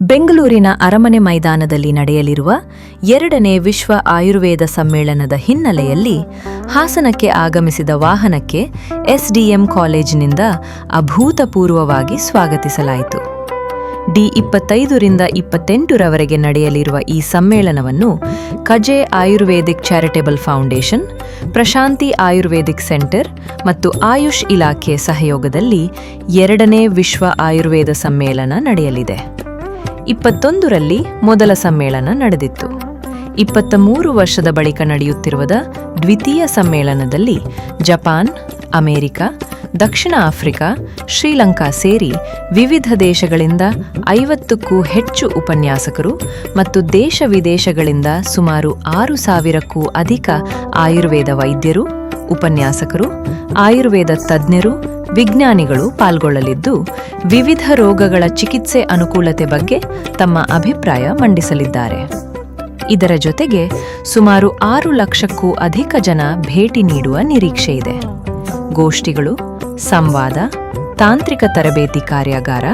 ಬೆಂಗಳೂರಿನ ಅರಮನೆ ಮೈದಾನದಲ್ಲಿ ನಡೆಯಲಿರುವ ಎರಡನೇ ವಿಶ್ವ ಆಯುರ್ವೇದ ಸಮ್ಮೇಳನದ ಹಿನ್ನೆಲೆಯಲ್ಲಿ ಹಾಸನಕ್ಕೆ ಆಗಮಿಸಿದ ವಾಹನಕ್ಕೆ ಎಸ್ಡಿಎಂ ಕಾಲೇಜಿನಿಂದ ಅಭೂತಪೂರ್ವವಾಗಿ ಸ್ವಾಗತಿಸಲಾಯಿತು. ಡಿ ಇಪ್ಪತ್ತೈದರಿಂದ ಇಪ್ಪತ್ತೆಂಟರವರೆಗೆ ನಡೆಯಲಿರುವ ಈ ಸಮ್ಮೇಳನವನ್ನು Kaje Ayurvedic Charitable Foundation, Prashanti Ayurvedic Centre ಮತ್ತು ಆಯುಷ್ ಇಲಾಖೆ ಸಹಯೋಗದಲ್ಲಿ ಎರಡನೇ ವಿಶ್ವ ಆಯುರ್ವೇದ ಸಮ್ಮೇಳನ ನಡೆಯಲಿದೆ. ಇಪ್ಪತ್ತೊಂದರಲ್ಲಿ ಮೊದಲ ಸಮ್ಮೇಳನ ನಡೆದಿತ್ತು. ಇಪ್ಪತ್ತ ಮೂರು ವರ್ಷದ ಬಳಿಕ ನಡೆಯುತ್ತಿರುವುದ ದ್ವಿತೀಯ ಸಮ್ಮೇಳನದಲ್ಲಿ ಜಪಾನ್, ಅಮೆರಿಕ, ದಕ್ಷಿಣ ಆಫ್ರಿಕಾ, ಶ್ರೀಲಂಕಾ ಸೇರಿ ವಿವಿಧ ದೇಶಗಳಿಂದ ಐವತ್ತಕ್ಕೂ ಹೆಚ್ಚು ಉಪನ್ಯಾಸಕರು ಮತ್ತು ದೇಶ ವಿದೇಶಗಳಿಂದ ಸುಮಾರು ಆರು ಸಾವಿರಕ್ಕೂ ಅಧಿಕ ಆಯುರ್ವೇದ ವೈದ್ಯರು, ಉಪನ್ಯಾಸಕರು, ಆಯುರ್ವೇದ ತಜ್ಞರು ವಿಜ್ಞಾನಿಗಳು ಪಾಲ್ಗೊಳ್ಳಲಿದ್ದು ವಿವಿಧ ರೋಗಗಳ ಚಿಕಿತ್ಸೆ ಅನುಕೂಲತೆ ಬಗ್ಗೆ ತಮ್ಮ ಅಭಿಪ್ರಾಯ ಮಂಡಿಸಲಿದ್ದಾರೆ. ಇದರ ಜೊತೆಗೆ ಸುಮಾರು ಆರು ಲಕ್ಷಕ್ಕೂ ಅಧಿಕ ಜನ ಭೇಟಿ ನೀಡುವ ನಿರೀಕ್ಷೆ ಇದೆ. ಗೋಷ್ಠಿಗಳು, ಸಂವಾದ, ತಾಂತ್ರಿಕ ತರಬೇತಿ ಕಾರ್ಯಾಗಾರ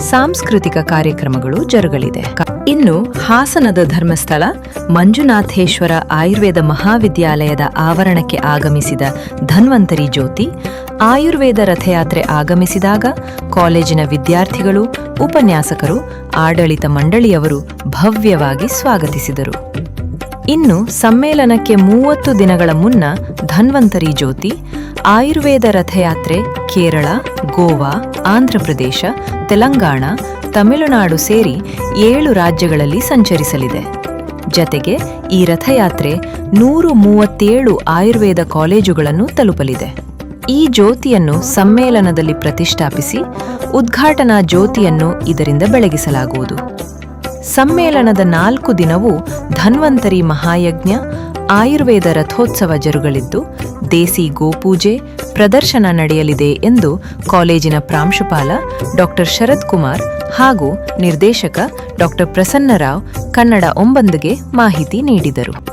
ಸಾಂಸ್ಕೃತಿಕ ಕಾರ್ಯಕ್ರಮಗಳು ಜರುಗಲಿದೆ. ಇನ್ನು ಹಾಸನದ ಧರ್ಮಸ್ಥಳ, ಮಂಜುನಾಥೇಶ್ವರ ಆಯುರ್ವೇದ ಮಹಾವಿದ್ಯಾಲಯದ ಆವರಣಕ್ಕೆ ಆಗಮಿಸಿದ ಧನ್ವಂತರಿ ಜ್ಯೋತಿ, ಆಯುರ್ವೇದ ರಥಯಾತ್ರೆ ಆಗಮಿಸಿದಾಗ ಕಾಲೇಜಿನ ವಿದ್ಯಾರ್ಥಿಗಳು, ಉಪನ್ಯಾಸಕರು, ಆಡಳಿತ ಮಂಡಳಿಯವರು ಭವ್ಯವಾಗಿ ಸ್ವಾಗತಿಸಿದರು. ಇನ್ನು ಸಮ್ಮೇಳನಕ್ಕೆ ಮೂವತ್ತು ದಿನಗಳ ಮುನ್ನ ಧನ್ವಂತರಿ ಜ್ಯೋತಿ ಆಯುರ್ವೇದ ರಥಯಾತ್ರೆ ಕೇರಳ, ಗೋವಾ ಆಂಧ್ರಪ್ರದೇಶ ತೆಲಂಗಾಣ, ತಮಿಳುನಾಡು ಸೇರಿ ಏಳು ರಾಜ್ಯಗಳಲ್ಲಿ ಸಂಚರಿಸಲಿದೆ. ಜತೆಗೆ ಈ ರಥಯಾತ್ರೆ ನೂರು ಮೂವತ್ತೇಳು ಆಯುರ್ವೇದ ಕಾಲೇಜುಗಳನ್ನು ತಲುಪಲಿದೆ. ಈ ಜ್ಯೋತಿಯನ್ನು ಸಮ್ಮೇಳನದಲ್ಲಿ ಪ್ರತಿಷ್ಠಾಪಿಸಿ ಉದ್ಘಾಟನಾ ಜ್ಯೋತಿಯನ್ನು ಇದರಿಂದ ಬೆಳಗಿಸಲಾಗುವುದು. ಸಮ್ಮೇಳನದ ನಾಲ್ಕು ದಿನವೂ ಧನ್ವಂತರಿ ಮಹಾಯಜ್ಞ ಆಯುರ್ವೇದ ರಥೋತ್ಸವ ಜರುಗಲಿದ್ದು, ದೇಸಿ ಗೋಪೂಜೆ ಪ್ರದರ್ಶನ ನಡೆಯಲಿದೆ ಎಂದು ಕಾಲೇಜಿನ ಪ್ರಾಂಶುಪಾಲ ಡಾಕ್ಟರ್ ಶರತ್ ಕುಮಾರ್ ಹಾಗೂ ನಿರ್ದೇಶಕ ಡಾಕ್ಟರ್ ಪ್ರಸನ್ನರಾವ್ ಕನ್ನಡ ಒಂಬಂದಿಗೆ ಮಾಹಿತಿ ನೀಡಿದರು.